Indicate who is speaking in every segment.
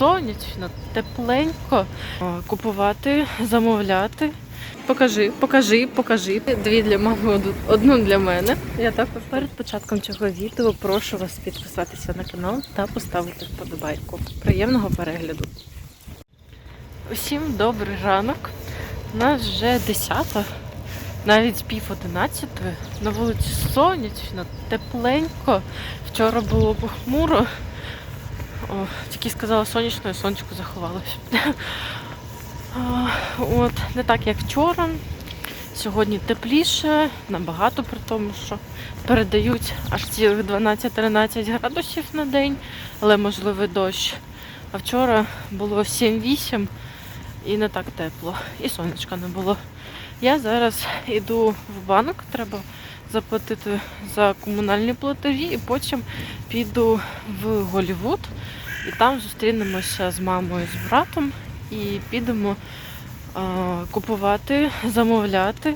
Speaker 1: сонячно, тепленько. Купувати, замовляти. Покажи, покажи, покажи. Дві для мами, одну- для мене. Я також перед початком цього відео прошу вас підписатися на канал та поставити вподобайку. Приємного перегляду. Усім добрий ранок. У нас вже 10, навіть пів 11. На вулиці сонячно, тепленько. Вчора було похмуро. О, тільки сказала сонячно і сонечко заховалося. От, не так, як вчора. Сьогодні тепліше, набагато при тому, що передають аж цілих 12-13 градусів на день, але можливий дощ. А вчора було 7-8 і не так тепло, і сонечка не було. Я зараз йду в банк, треба заплатити за комунальні платежі, і потім піду в Голівуд, і там зустрінемося з мамою з братом, і підемо а, купувати, замовляти.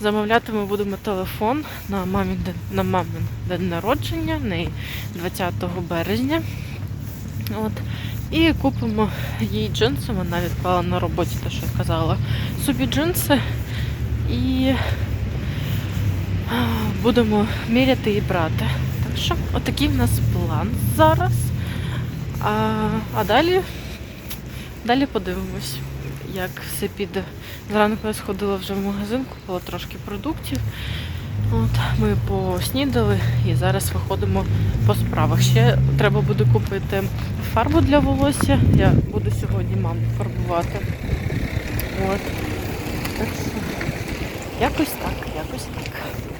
Speaker 1: Замовляти ми будемо телефон на мамін на мамин день народження, в неї 20 березня. От. І купимо їй джинси. Вона відклала на роботі те, що я казала. Собі джинси. І будемо міряти і брати. Так що, отакий в нас план зараз. А, а далі, далі подивимось, як все піде. Зранку я сходила вже в магазин, купила трошки продуктів. От, ми поснідали і зараз виходимо по справах. Ще треба буде купити фарбу для волосся. Я буду сьогодні маму фарбувати. От. Так що якось так, якось так.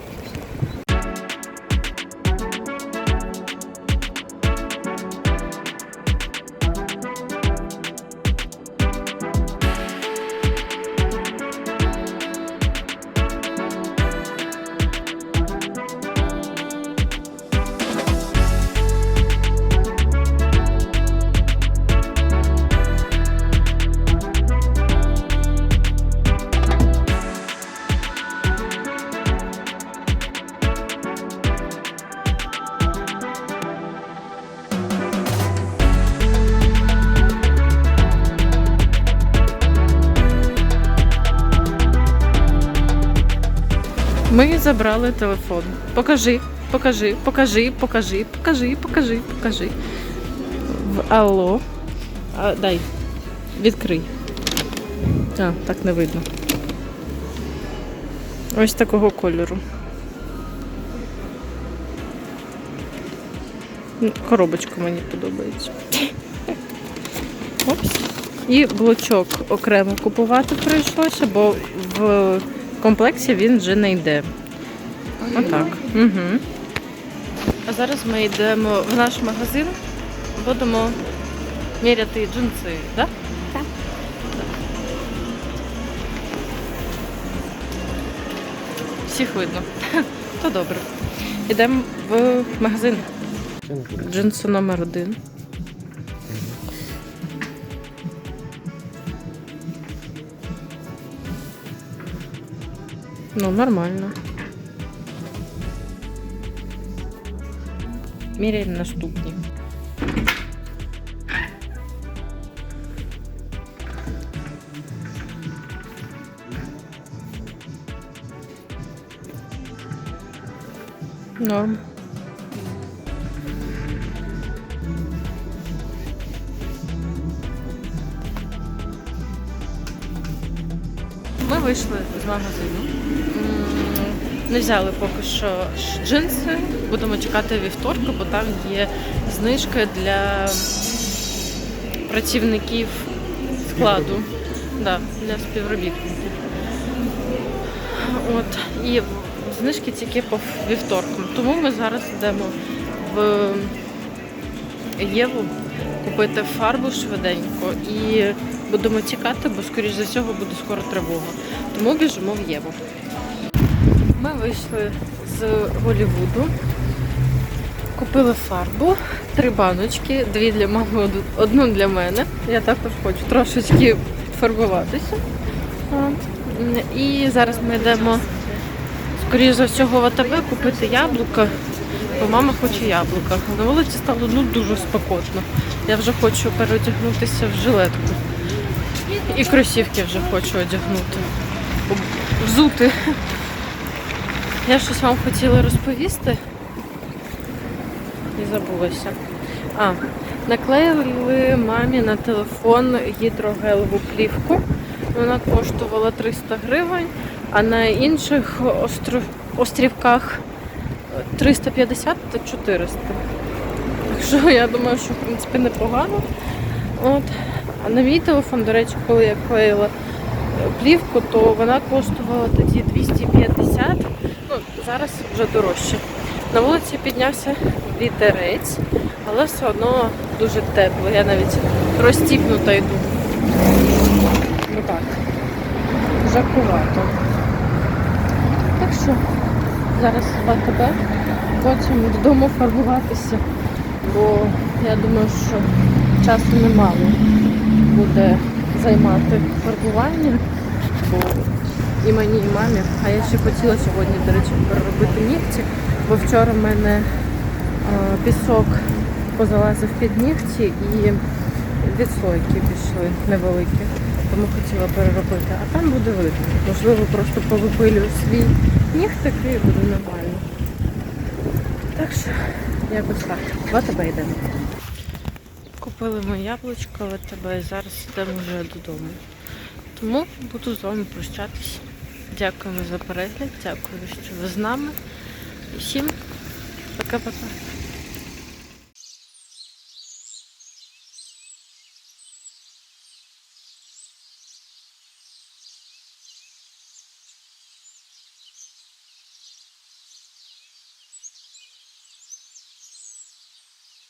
Speaker 1: Ми забрали телефон. Покажи, покажи, покажи, покажи, покажи, покажи, покажи. В алло. А, дай. Відкрий. А, так не видно. Ось такого кольору. Коробочка мені подобається. Опс. І блочок окремо купувати прийшлося, бо в комплексі він вже не йде. Отак. Угу. А зараз ми йдемо в наш магазин, будемо міряти джинси, так?
Speaker 2: Так.
Speaker 1: Всіх видно. То добре. Йдемо в магазин. Джинси номер один. Ну, нормально. Міряємо наступні. Норм. Ми вийшли з магазину. Не взяли поки що джинси. Будемо чекати вівторка, бо там є знижка для працівників складу. Да, для співробітників. От. І знижки тільки по вівторкам. Тому ми зараз йдемо в Єву купити фарбу швиденько і будемо чекати, бо скоріш за всього буде скоро тривога. Тому біжимо в Єву. Ми вийшли з Голівуду, купили фарбу, три баночки, дві для мами, одну для мене. Я також хочу трошечки фарбуватися. І зараз ми йдемо, скоріш за всього, в АТБ купити яблука, бо мама хоче яблука. На вулиці стало ну, дуже спекотно. Я вже хочу переодягнутися в жилетку. І кросівки вже хочу одягнути. Взути. Я щось вам хотіла розповісти і забулася. А, наклеїли мамі на телефон гідрогелеву плівку. Вона коштувала 300 гривень, а на інших остров... острівках 350 та 400. Так що я думаю, що в принципі непогано. От. А на мій телефон, до речі, коли я клеїла плівку, то вона коштувала тоді 250. Ну, зараз вже дорожче. На вулиці піднявся вітерець, але все одно дуже тепло. Я навіть розстіпнута йду. Ну так. Жакувато. Так що зараз в АТБ, потім додому фарбуватися, бо я думаю, що часу немало буде займати фарбування, бо і мені, і мамі. А я ще хотіла сьогодні, до речі, переробити нігті, бо вчора в мене е, пісок позалазив під нігті і відслойки пішли невеликі. Тому хотіла переробити. А там буде видно. Можливо, просто повипилюю свій нігтик і буде нормально. Так що, якось так. В АТБ йдемо. Купили ми яблучко в АТБ і зараз йдемо вже додому. Тому буду з вами прощатись. Дякуємо за перегляд, дякую, що ви з нами. І всім пока-пока.